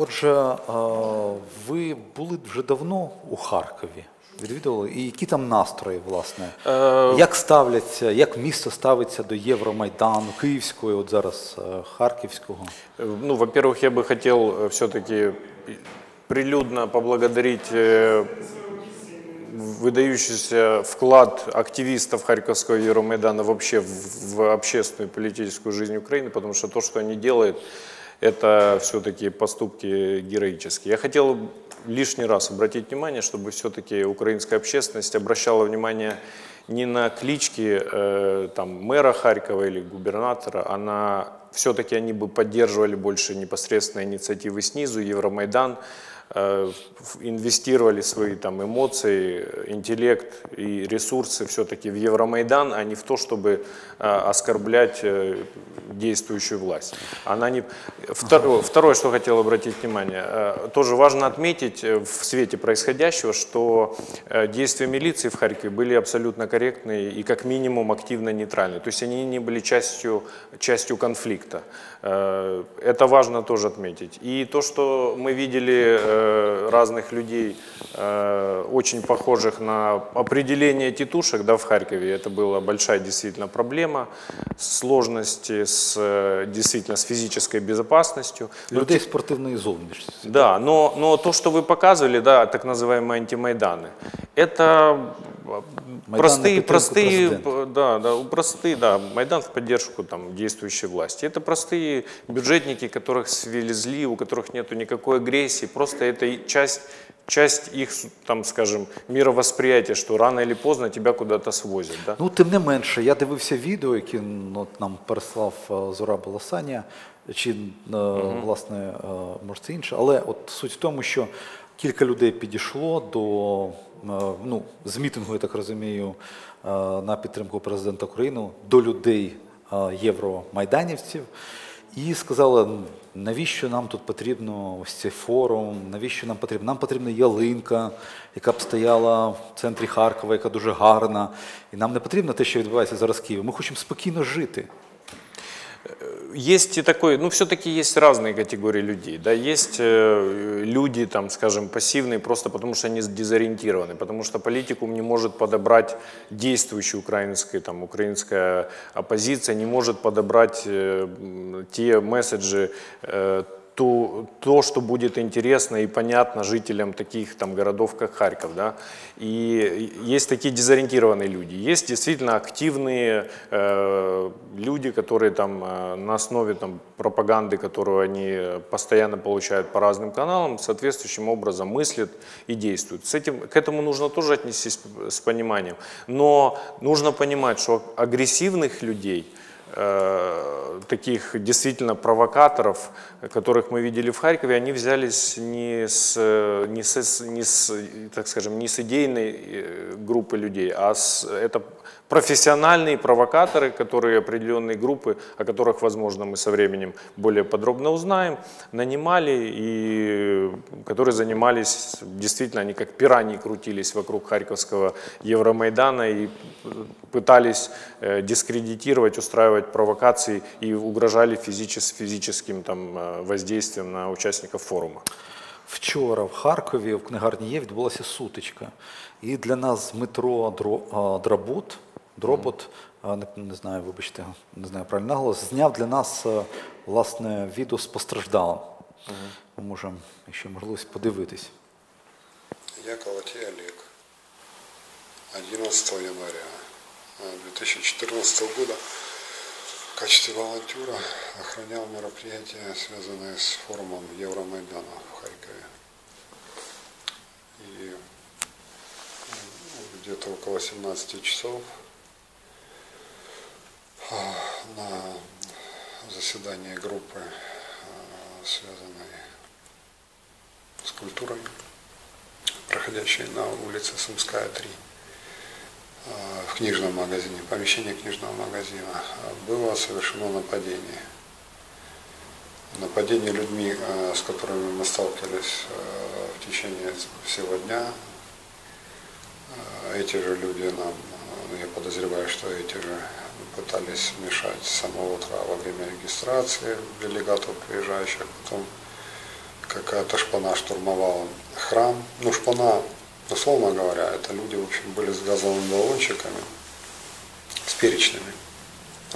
Отже, е, ви були вже давно у Харкові. Відвідували, і які там настрої, власне? Е, Як ставляться, як місто ставиться до Євромайдану, Київського, от зараз е, Харківського? Э, Ну, во-первых, я бы хотел все-таки прилюдно поблагодарить э, выдающийся вклад активистов Харьковского Евромайдана вообще в, в общественную и политическую жизнь Украины, потому что то, что они делают, это все-таки поступки героические. Я хотел лишний раз обратить внимание, чтобы все-таки украинская общественность обращала внимание не на клички э, там, мэра Харькова или губернатора, а на все-таки они бы поддерживали больше непосредственно инициативы снизу, Евромайдан, инвестировали свои там эмоции, интеллект и ресурсы все-таки в Евромайдан, а не в то, чтобы э, оскорблять э, действующую власть. Она не... Второе, второе, что хотел обратить внимание, э, тоже важно отметить э, в свете происходящего, что э, действия милиции в Харькове были абсолютно корректные и как минимум активно нейтральные. То есть они не были частью, частью конфликта. Э, Это важно тоже отметить. И то, что мы видели э, разных людей, э, очень похожих на определение тетушек да, в Харькове, это была большая действительно проблема, сложности с, э, действительно с физической безопасностью. Но Людей спортивної зовнішності. да, но, но то, что вы показывали, да, так называемые антимайданы, это э, на простые, підтримку простые, президента. п- да, да, простые, да, Майдан в поддержку там, действующей власти. Это простые бюджетники, которых свезли, у которых нету никакой агрессии, просто это и часть, часть их, там, скажем, мировосприятия, что рано или поздно тебя куда-то свозят. Да? Ну, тим не менше, я дивився відео, які ну, от нам переслав е, Зора Баласанія, чи е, власне, е, може це інше, але от суть в тому, що кілька людей підійшло до е, ну, з мітингу, я так розумію, е, на підтримку президента України до людей е, євромайданівців. І сказали, «Ну, навіщо нам тут потрібно ось цей форум, навіщо нам потрібно? Нам потрібна ялинка, яка б стояла в центрі Харкова, яка дуже гарна. І нам не потрібно те, що відбувається зараз в Києві. Ми хочемо спокійно жити. Есть и такой, ну все-таки есть разные категории людей, да, есть э, люди, там, скажем, пассивные просто потому, что они дезориентированы, потому что политикум не может подобрать действующая украинская, там, украинская оппозиция, не может подобрать э, те месседжи, э, то, то, что будет интересно и понятно жителям таких там, городов, как Харьков. Да? И есть такие дезориентированные люди. Есть действительно активные э, люди, которые там, э, на основе там, пропаганды, которую они постоянно получают по разным каналам, соответствующим образом мыслят и действуют. С этим, к этому нужно тоже отнестись с пониманием. Но нужно понимать, что агрессивных людей – таких действительно провокаторов, которых мы видели в Харькове, они взялись не с, э, не с, не с так скажем, не с идейной э, группы людей, а с, это профессиональные провокаторы, которые определенные группы, о которых, возможно, мы со временем более подробно узнаем, нанимали и которые занимались, действительно, они как пираньи крутились вокруг Харьковского Евромайдана и пытались э, дискредитировать, устраивать провокации и угрожали физичес- физическим там, э, воздействием на участников форума. Вчора в Харкові в книгарні є відбулася сутичка. І для нас з метро Дро- а, Драбут, Дробот, а, не, не знаю, вибачте, не знаю правильно наголос, зняв для нас е, власне відео з постраждалим. Ми можемо, якщо є можливість, подивитись. Я Колотей Олег. 11 января э, 2014 года в качестве волонтера охранял мероприятия, связанные с форумом Евромайдана в Харькове. И м, где-то около 17 часов а, на заседании группы, а, связанной с культурой, проходящей на улице Сумская 3, э, в книжном магазине, помещении книжного магазина, э, было совершено нападение. Нападение людьми, э, с которыми мы сталкивались э, в течение всего дня. Э, Эти же люди нам, э, я подозреваю, что эти же пытались мешать с самого утра во время регистрации делегатов приезжающих, потом какая-то шпана штурмовала храм. Ну, шпана, условно говоря, это люди, в общем, были с газовыми баллончиками, с перечными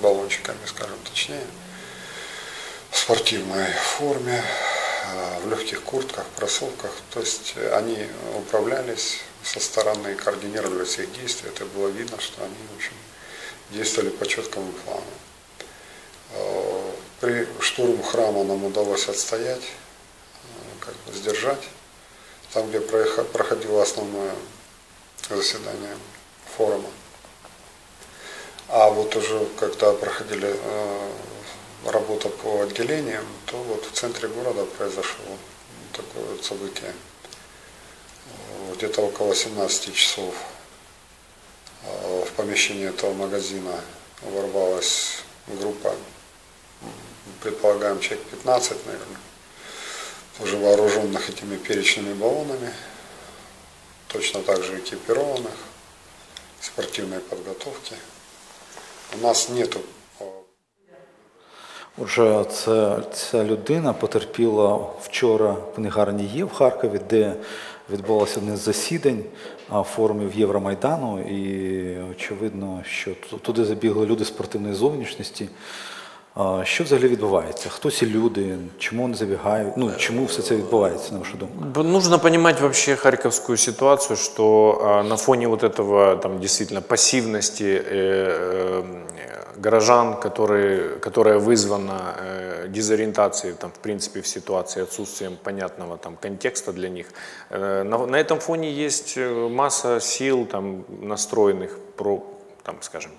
баллончиками, скажем точнее, в спортивной форме, э, в легких куртках, кроссовках. То есть они управлялись со стороны, координировали все их действия. Это было видно, что они, в общем, действовали по четкому плану. Э, при штурме храма нам удалось отстоять, э, как бы сдержать. Там, где проходило основное заседание форума. А вот уже когда проходили э, работа по отделениям, то вот в центре города произошло такое вот событие. Где-то около 17 часов в помещении этого магазина ворвалась группа предполагаем, человек 15, наверное, уже вооруженных этими перечными баллонами, точно так же экипированных, спортивной подготовки. У нас нету Отже, ця, ця людина потерпіла вчора в книгарні Є в Харкові, де відбулося одне з засідань форумів Євромайдану, і очевидно, що туди забігли люди спортивної зовнішності. Що взагалі відбувається? Хто ці люди? Чому вони забігають? Ну чому все це відбувається, на вашу думку? Нужно понимать вообще харьковскую ситуацию, что на фоне вот этого там действительно пассивности э, э, горожан, которые, которая вызвана э, дезориентацией там, в принципе в ситуации, отсутствием понятного там контекста для них, на, на этом фоне есть масса сил там настроенных про, там, скажем,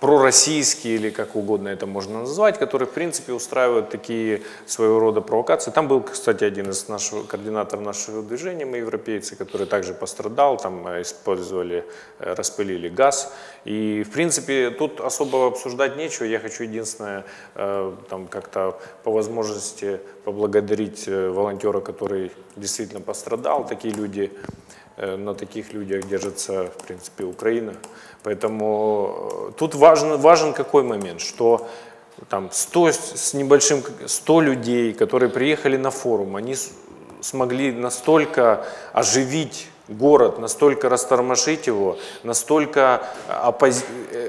пророссийские или как угодно это можно назвать, которые в принципе устраивают такие своего рода провокации. Там был, кстати, один из нашего, координаторов нашего движения, мы европейцы, который также пострадал, там э, использовали, э, распылили газ. И в принципе тут особо обсуждать нечего, я хочу единственное э, там как-то по возможности поблагодарить волонтера, который действительно пострадал. Такие люди на таких людях держится, в принципе, Украина. Поэтому э, тут важен, важен какой момент, что там 100 с небольшим, 100 людей, которые приехали на форум, они смогли настолько оживить город, настолько растормошить его, настолько оппози...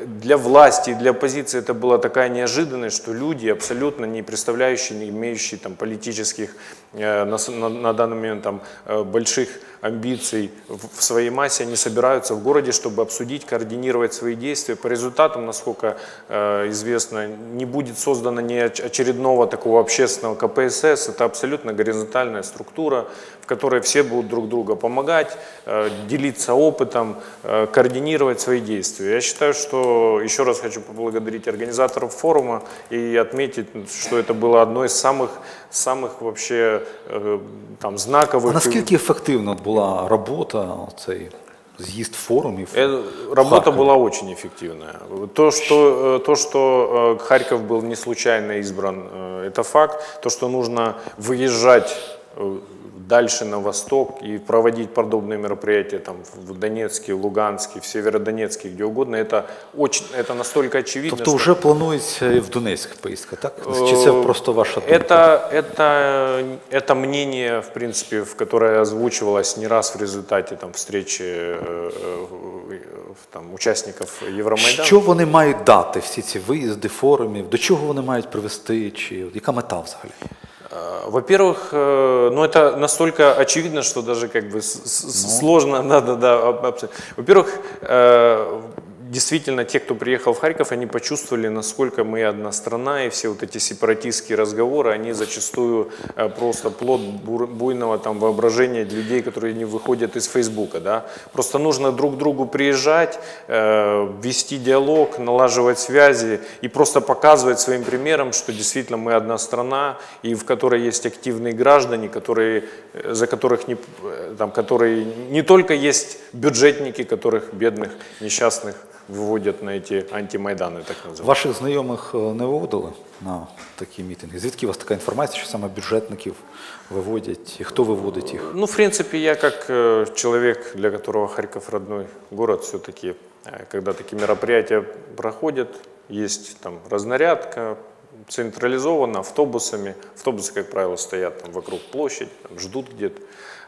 для власти и для оппозиции это была такая неожиданность, что люди, абсолютно не представляющие, не имеющие там, политических э, на, на, на данный момент там, э, больших амбиций в своей массе, они собираются в городе, чтобы обсудить, координировать свои действия. По результатам, насколько э, известно, не будет создано ни очередного такого общественного КПСС, это абсолютно горизонтальная структура, в которой все будут друг друга помогать, делиться опытом, э, координировать свои действия. Я считаю, что еще раз хочу поблагодарить организаторов форума и отметить, что это было одно из самых, самых вообще э, там, знаковых... А наскільки ефективно була робота цей з'їзд форумів? Работа была очень эффективная. То, что, то, что Харьков был не случайно избран, это факт. То, что нужно выезжать дальше на восток и проводить подобные мероприятия там, в Донецке, в Луганске, в Северодонецке, где угодно, это, очень, это настолько очевидно. Тобто вже планується і в Донецьк поїздка, так? Чи це просто ваша думка? Это, это, это мнение, в принципе, в которое озвучивалось не раз в результате там, встречи э, э, там, учасників Євромайдану. Що вони мають дати, всі ці виїзди, форумів, до чого вони мають привести, чи яка мета взагалі? Э, во-первых, э, ну это настолько очевидно, что даже как бы ну. сложно, да, да, да. Во-первых, э, действительно те, кто приехал в Харьков, они почувствовали, насколько мы одна страна, и все вот эти сепаратистские разговоры, они зачастую э, просто плод буйного там воображения людей, которые не выходят из Фейсбука. Да? Просто нужно друг к другу приезжать, э, вести диалог, налаживать связи и просто показывать своим примером, что действительно мы одна страна, и в которой есть активные граждане, которые, э, за которых не, там, которые не только есть бюджетники, которых бедных, несчастных виводять на ці антимайдани, так називаємо. Ваших знайомих не виводили на такі мітинги? Звідки у вас така інформація, що саме бюджетників виводять? І хто виводить їх? Ну, в принципе, я как человек, для которого Харьков родной город, все-таки, когда такие мероприятия проходят, есть там разнарядка, централизованно, автобусами. Автобусы, как правило, стоят там вокруг площади, там, ждут где-то.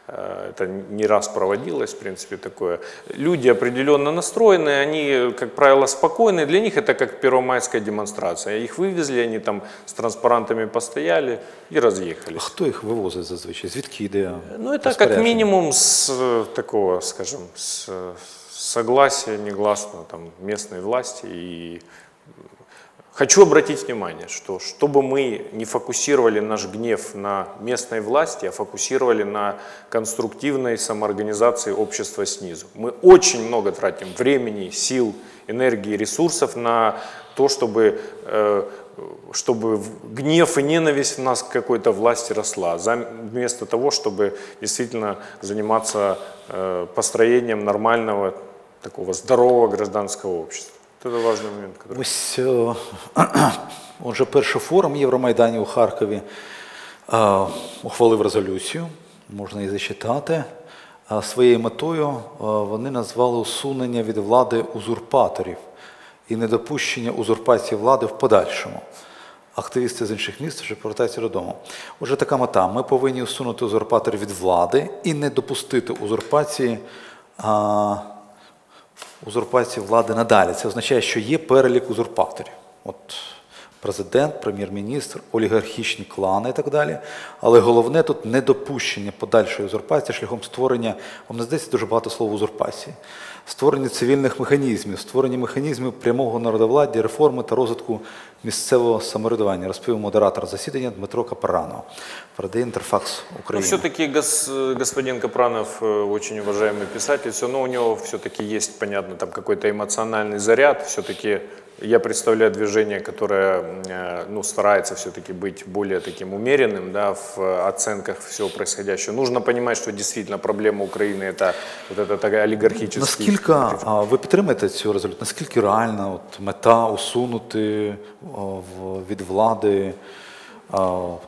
Э, Это не раз проводилось, в принципе, такое. Люди определенно настроены, они, как правило, спокойны. Для них это как первомайская демонстрация. Их вывезли, они там с транспарантами постояли и А разъехались. хто їх вивозить зазвичай? Звідки йде? Ну, это как минимум с э, такого, скажем, с э, согласия негласного там, местной власти. И хочу обратить внимание, что чтобы мы не фокусировали наш гнев на местной власти, а фокусировали на конструктивной самоорганизации общества снизу. Мы очень много тратим времени, сил, энергии, ресурсов на то, чтобы э, чтобы гнев и ненависть в нас к какой-то власти росла, вместо того, чтобы действительно заниматься э, построением нормального, такого здорового гражданского общества. Вот это важный момент. Который... Ось, е, отже, перший форум Євромайдані у Харкові е, ухвалив резолюцію, можна її зачитати. Е, Своєю метою е, вони назвали усунення від влади узурпаторів і недопущення узурпації влади в подальшому. Активісти з інших міст вже повертаються додому. Отже, така мета. Ми повинні усунути узурпаторів від влади і не допустити узурпації. а, узурпації влади надалі. Це означає, що є перелік узурпаторів. От президент, прем'єр-міністр, олігархічні клани і так далі. Але головне тут недопущення подальшої узурпації шляхом створення, вам не здається дуже багато слова узурпації, створення цивільних механізмів, створення механізмів прямого народовладдя, реформи та розвитку місцевого самоврядування, розповів модератор засідання Дмитро Капаранов. Передає інтерфакс Но України. все-таки господин Капранов э, очень уважаемый писатель, все равно у него все-таки есть, понятно, там какой-то эмоциональный заряд. Все-таки я представляю движение, которое э, ну, старается все-таки быть более таким умеренным да, в э, оценках всего происходящего. Нужно понимать, что действительно проблема Украины это вот это такая олигархический... Наскільки а, ви підтримуєте цю резолюцію? Наскільки реальна от, мета усунути а, в- від влади а,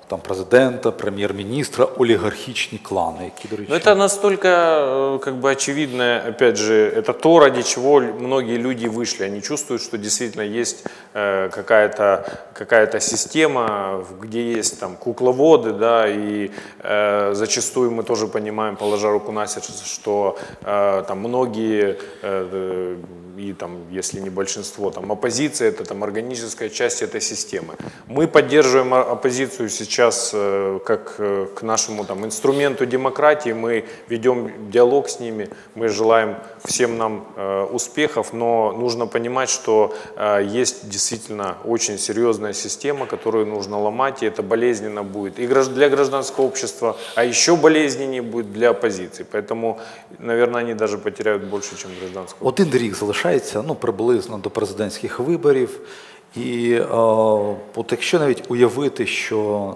там, президента, прем'єр-міністра, олігархічні клани, які, до речі, Но это настолько э, как бы очевидно, опять же, это то, ради чего л- многие люди вышли. Они чувствуют, что действительно есть э, какая-то какая система, в- где есть там кукловоды, да, и э, зачастую мы тоже понимаем, положа руку на сердце, что э, там многие э, э, и там, если не большинство, там оппозиция это там органическая часть этой системы. Мы поддерживаем о- оппозицию сейчас э, как э, к нашему там инструменту демократии, мы ведем диалог с ними, мы желаем всем нам э, успехов, но нужно понимать, что э, есть действительно очень серьезная система, которую нужно ломать, и это болезненно будет и гражд- для гражданского общества, а еще болезненнее будет для оппозиции. Поэтому, наверное, они даже потеряют больше, чем гражданского Один рік залишається ну, приблизно до президентських виборів. І е, от якщо навіть уявити, що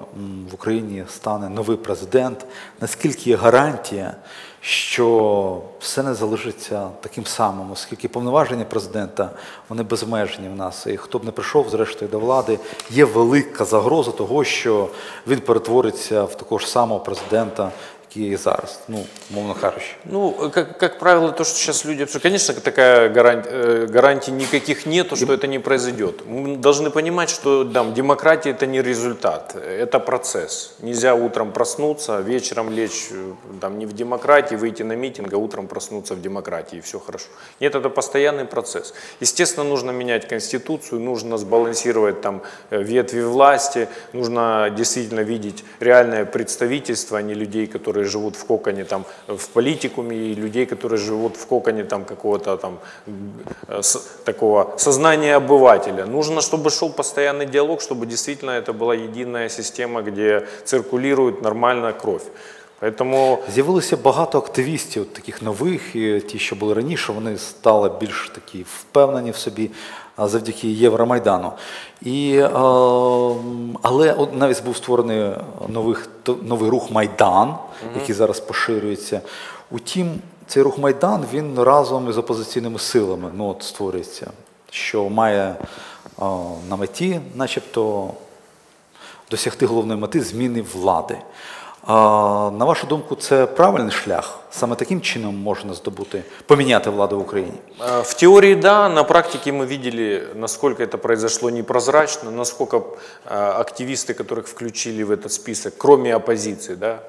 в Україні стане новий президент, наскільки є гарантія, що все не залишиться таким самим, оскільки повноваження президента вони безмежні в нас. І хто б не прийшов, зрештою, до влади, є велика загроза того, що він перетвориться в такого ж самого президента, є зараз, ну, мовно кажучи. Ну, как, как правило, то, что сейчас люди... обсуждают, Конечно, такая гарантия, гарантий никаких нету, что это не произойдет. Мы должны понимать, что да, демократия – это не результат, это процесс. Нельзя утром проснуться, вечером лечь э, там, не в демократии, выйти на митинг, а утром проснуться в демократии, и все хорошо. Нет, это постоянный процесс. Естественно, нужно менять Конституцию, нужно сбалансировать там э, ветви власти, нужно действительно видеть реальное представительство, а не людей, которые живут в коконе там в политикуме, и людей, которые живут в коконе там какого-то там э, с- такого сознания обывателя. Нужно, чтобы шел постоянный диалог, чтобы действительно это была единая система, где циркулирует нормальная кровь. Поэтому З'явилося багато активістів, таких нових, і ті, що були раніше, вони стали більш такі впевнені в собі а, Завдяки Євромайдану. І, але навіть був створений нових, новий рух Майдан, який зараз поширюється. Утім, цей рух Майдан він разом із опозиційними силами ну, от, створюється, що має на меті, начебто, досягти головної мети зміни влади. А, на вашу думку, це правильний шлях? Саме таким чином можна здобути, поміняти владу в Україні? Э, В теории да, на практике мы видели, насколько это произошло непрозрачно, насколько э, активисты, которых включили в этот список, кроме оппозиции, да, э,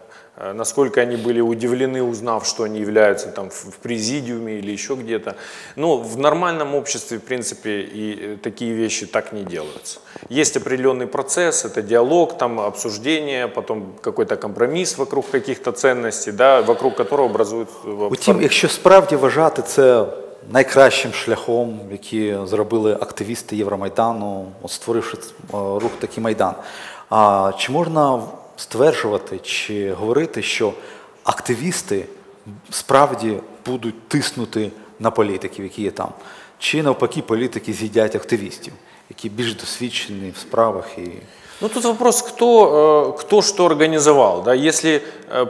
насколько они были удивлены, узнав, что они являются там в в президиуме или еще где-то. Но в нормальном обществе, в принципе, и э, такие вещи так не делаются. Есть определенный процесс, это диалог, там обсуждение, потом какой-то компромисс вокруг каких-то ценностей, да, вокруг которого образуют э, Утім, якщо справді вважати це найкращим шляхом, який зробили активісти Євромайдану, от створивши е, рух такий майдан, а чи можна стверджувати чи говорити, що активісти справді будуть тиснути на політиків, які є там, чи навпаки політики з'їдять активістів, які більш досвідчені в справах і Ну тут вопрос, кто, э, кто что организовал. Да? Если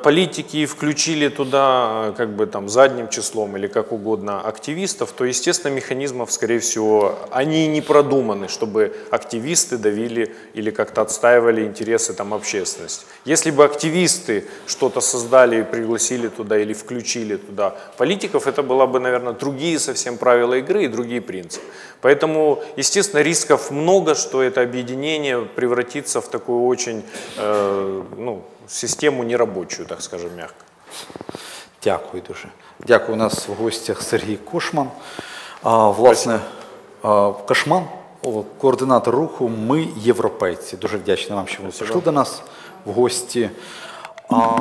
политики включили туда э, как бы там задним числом или как угодно активистов, то, естественно, механизмов, скорее всего, они не продуманы, чтобы активисты давили или как-то отстаивали интересы там общественности. Если бы активисты что-то создали и пригласили туда или включили туда политиков, это было бы, наверное, другие совсем правила игры и другие принципы. Поэтому, естественно, рисков много, что это объединение превратится в такую очень э, ну, систему нерабочую, так скажем, мягко. Дякую дуже. Дякую. У нас в гостях Сергій Кошман. А, власне, а, Кошман, координатор руху Ми європейці. Дуже вдячний вам, що ви прийшли до нас в гості. А,